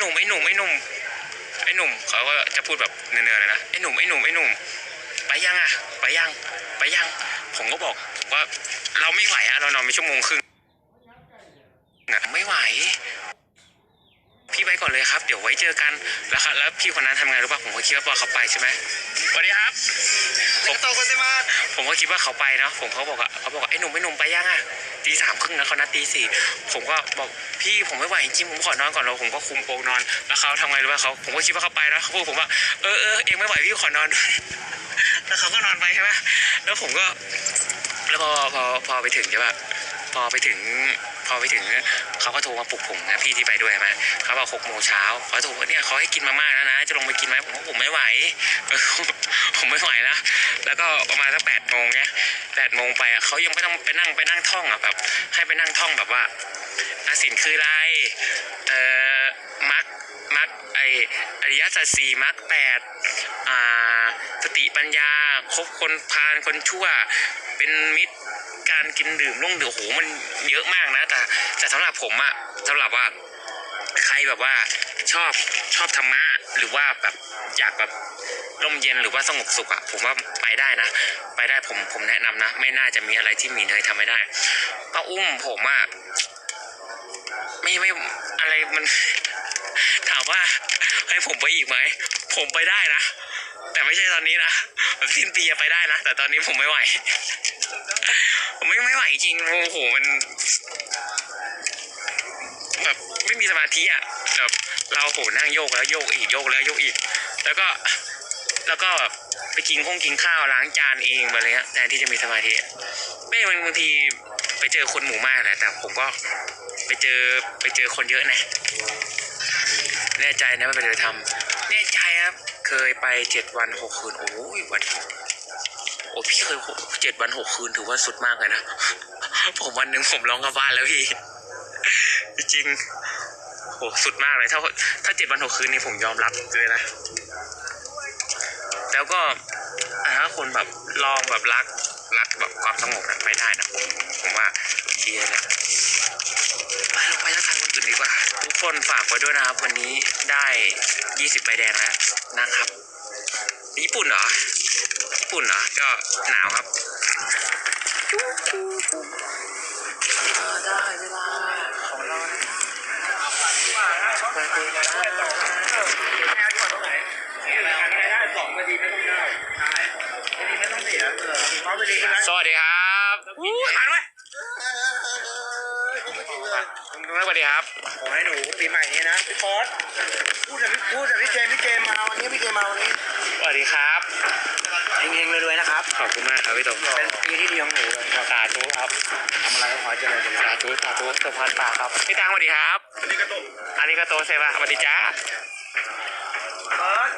หนุ่มไอ้หนุ่มไอ้หนุ่มไอ้หนุ่มเขาก็จะพูดแบบเนื้อๆเลยนะไอ้หนุ่มไอ้หนุ่มไอ้หนุ่มไปยังอะ ไปยัง ไปยัง ผมก็บอกผมว่าเราไม่ไหวอะเรานอนไปชั่วโมงครึ่งไม่ไหว อนเลยครับเดี๋ยวไว้เจอกันแล้วครับแล้วพี่คนนั้นทำไงรู้ป่ะผมก็คิดว่าพอเขาไปใช่ไหมสวัสดีครับผมโตคนเซมาผมก็คิดว่าเขาไปเนาะผมเขาบอกอะเขาบอกว่าไอ้หนุ่มไอ้หนุ่มไปยังอะตีสามครึ่งนะเขานัดตีสี่ผมก็บอกพี่ผมไม่ไหวจริงผมขอนอนก่อนแล้วผมก็คุมโปงนอนแล้วเขาทำไงรู้ป่ะเขาผมก็คิดว่าเขาไปแล้วเขาพูดผมว่าเออเออเองไม่ไหวพี่ขอนอนด้วยแล้วเขาก็นอนไปใช่ไหมแล้วผมก็แล้วพอพอพอไปถึงใช่ป่ะพอไปถึง พอไปถึงเขาก็โทรมาปลุกผมนะพี่ที่ไปด้วยใช่ไหมเขาบอกหกโมงเช้าเขาโทรเนี่ยเขาให้กินมาม่าแล้วนะ จะลงไปกินไหมผมว่าผมไม่ไหว ผมไม่ไหวแล้วแล้วก็ประมาณสักแปดโมงเนี้ยแปดโมงไปอะเขายังไม่ต้องไปนั่งไปนั่งท่องอะแบบให้ไปนั่งท่องแบบว่าอาสินคืออะไรเอ่อมักมักไออริยสัจสี่มักแปดอ่าสติปัญญาคบคนพาลคนชั่วเป็นมิตร การกินดื่มล่งดื่มโอ้โหมันเยอะมากนะ แต่แต่สำหรับผมอะสำหรับว่าใครแบบว่าชอบชอบธรรมะหรือว่าแบบอยากแบบร่มเย็นหรือว่าสงบสุขอะผมว่าไปได้นะ ไปได้ผมผมแนะนำนะ ไม่น่าจะมีอะไรที่หมีเนยทำไม่ได้ป้าอุ้มผมอะไม่ไม่อะไรมัน ถามว่าให้ผมไปอีกไหม ผมไปได้นะ แต่ไม่ใช่ตอนนี้นะแบบสิ้นปีอะไปได้นะ แต่ตอนนี้ผมไม่ไหว ผมไม่ไม่ไหวจริง โอ้โห มัน แบบไม่มีสมาธิอะ แบบเราโหนั่งโยกแล้วโยกอีกโยกแล้วโยกอีก แล้วก็ แล้วก็แบบไปกินข้องกินข้าวล้างจานเองอะไรเงี้ยแทนที่จะมีสมาธิไม่บางบางทีไปเจอคนหมู่มากแหละแต่ผมก็ไปเจอไปเจอคนเยอะนะ แน่ใจนะว่าไปเลยทำ แน่ใจครับ เคยไปเจ็ดวันหกคืน โอ้ยวันโอ้พี่เคยเจ็ดวันหกคืนถือว่าสุดมากเลยนะ ผมวันหนึ่งผมร้องกลับบ้านแล้วพี่ จริงๆโหสุดมากเลย ถ้าถ้าเจ็ดวันหกคืนนี่ผมยอมรับเลยนะ แล้วก็ถ้าคนแบบลองแบบรักรักแบบความสงบนะไปได้นะผมผมว่าเชียร์เลยไปลงไป คนฝากไว้ด้วยนะครับ วันนี้ได้ยี่สิบใบแดงแล้วนะครับ ญี่ปุ่นเหรอ ญี่ปุ่นเหรอ ก็หนาวครับได้เวลาของเราแล้วสวัสดีครับอู้มาด้ว ยสวัสดีครับ ขอให้หนูปีใหม่นี้นะพี่ฟอสพูดกับพี่พูดกับพี่เจมส์พี่เจมส์มาวันนี้พี่เจมส์มาวันนี้สวัสดีครับ เฮงๆรวยๆนะครับ ขอบคุณมากครับพี่ตงเป็นปีที่ดีของหนูเลยครับสาธุครับทำอะไรก็ขอให้เจริญเจริญสาธุสาธุสมพรปากครับพี่ตังสวัสดีครับอันนี้ก็โตอันนี้ก็โตเซบะสวัสดีจ้าฟอส